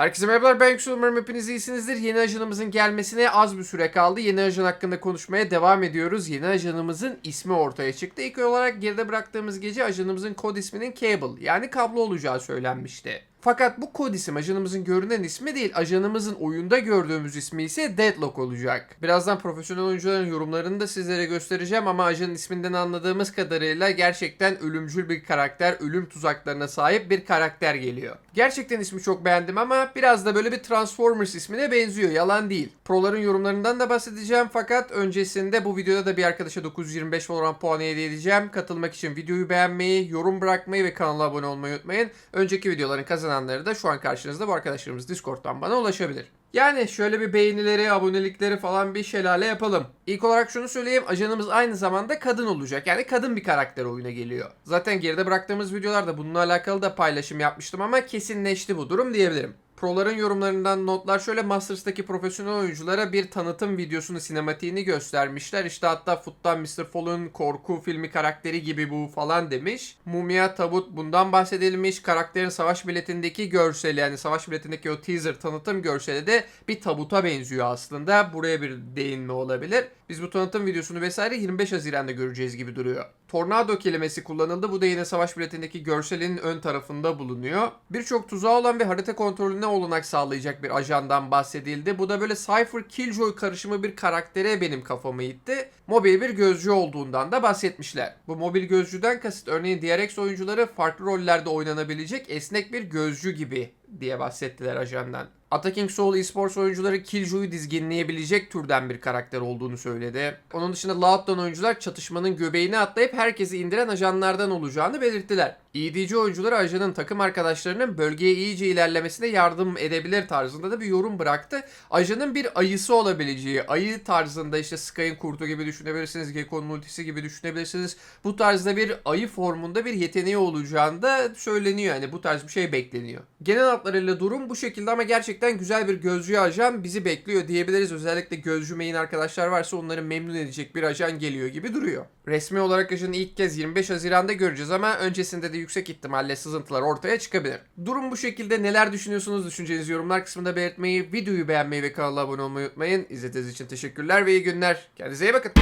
Herkese merhabalar ben Yüksel umarım hepiniz iyisinizdir. Yeni ajanımızın gelmesine az bir süre kaldı. Yeni ajan hakkında konuşmaya devam ediyoruz. Yeni ajanımızın ismi ortaya çıktı. İlk olarak geride bıraktığımız gece ajanımızın kod isminin Cable yani kablo olacağı söylenmişti. Fakat bu kod isim ajanımızın görünen ismi değil, ajanımızın oyunda gördüğümüz ismi ise Deadlock olacak. Birazdan profesyonel oyuncuların yorumlarını da sizlere göstereceğim ama ajanın isminden anladığımız kadarıyla gerçekten ölümcül bir karakter, ölüm tuzaklarına sahip bir karakter geliyor. Gerçekten ismi çok beğendim ama biraz da böyle bir Transformers ismine benziyor, yalan değil. Proların yorumlarından da bahsedeceğim fakat öncesinde bu videoda da bir arkadaşa 925 Valorant puanı hediye edeceğim. Katılmak için videoyu beğenmeyi, yorum bırakmayı ve kanala abone olmayı unutmayın. Önceki videoların kazananları da şu an karşınızda bu arkadaşlarımız Discord'dan bana ulaşabilir. Yani şöyle bir beğenileri, abonelikleri falan bir şelale yapalım. İlk olarak şunu söyleyeyim. Ajanımız aynı zamanda kadın olacak. Yani kadın bir karakter oyuna geliyor. Zaten geride bıraktığımız videolarda bununla alakalı da paylaşım yapmıştım ama kesinleşti bu durum diyebilirim. Proların yorumlarından notlar şöyle Masters'taki profesyonel oyunculara bir tanıtım videosunu sinematiğini göstermişler. İşte hatta Foot'tan Mr. Fall'un korku filmi karakteri gibi bu falan demiş. Mumya Tabut bundan bahsedilmiş. Karakterin savaş biletindeki görseli yani savaş biletindeki o teaser tanıtım görseli de bir tabuta benziyor aslında. Buraya bir değinme olabilir. Biz bu tanıtım videosunu vesaire 25 Haziran'da göreceğiz gibi duruyor. Tornado kelimesi kullanıldı. Bu da yine savaş biletindeki görselin ön tarafında bulunuyor. Birçok tuzağı olan ve harita kontrolüne olanak sağlayacak bir ajandan bahsedildi. Bu da böyle Cypher Killjoy karışımı bir karaktere benim kafamı itti. Mobil bir gözcü olduğundan da bahsetmişler. Bu mobil gözcüden kasıt örneğin DRX oyuncuları farklı rollerde oynanabilecek esnek bir gözcü gibi diye bahsettiler ajandan. Attacking Soul Esports oyuncuları Killjoy'u dizginleyebilecek türden bir karakter olduğunu söyledi. Onun dışında Loud'dan oyuncular çatışmanın göbeğine atlayıp herkesi indiren ajanlardan olacağını belirttiler. EDC oyuncuları ajanın takım arkadaşlarının bölgeye iyice ilerlemesine yardım edebilir tarzında da bir yorum bıraktı. Ajanın bir ayısı olabileceği, ayı tarzında işte Sky'ın kurtu gibi düşünebilirsiniz, Gekko'nun ultisi gibi düşünebilirsiniz. Bu tarzda bir ayı formunda bir yeteneği olacağını da söyleniyor. Yani bu tarz bir şey bekleniyor. Genel hatlarıyla durum bu şekilde ama gerçekten güzel bir gözcü ajan bizi bekliyor diyebiliriz. Özellikle gözcü main arkadaşlar varsa onları memnun edecek bir ajan geliyor gibi duruyor. Resmi olarak ajanı ilk kez 25 Haziran'da göreceğiz ama öncesinde de yüksek ihtimalle sızıntılar ortaya çıkabilir. Durum bu şekilde neler düşünüyorsunuz düşüncenizi yorumlar kısmında belirtmeyi, videoyu beğenmeyi ve kanala abone olmayı unutmayın. İzlediğiniz için teşekkürler ve iyi günler. Kendinize iyi bakın.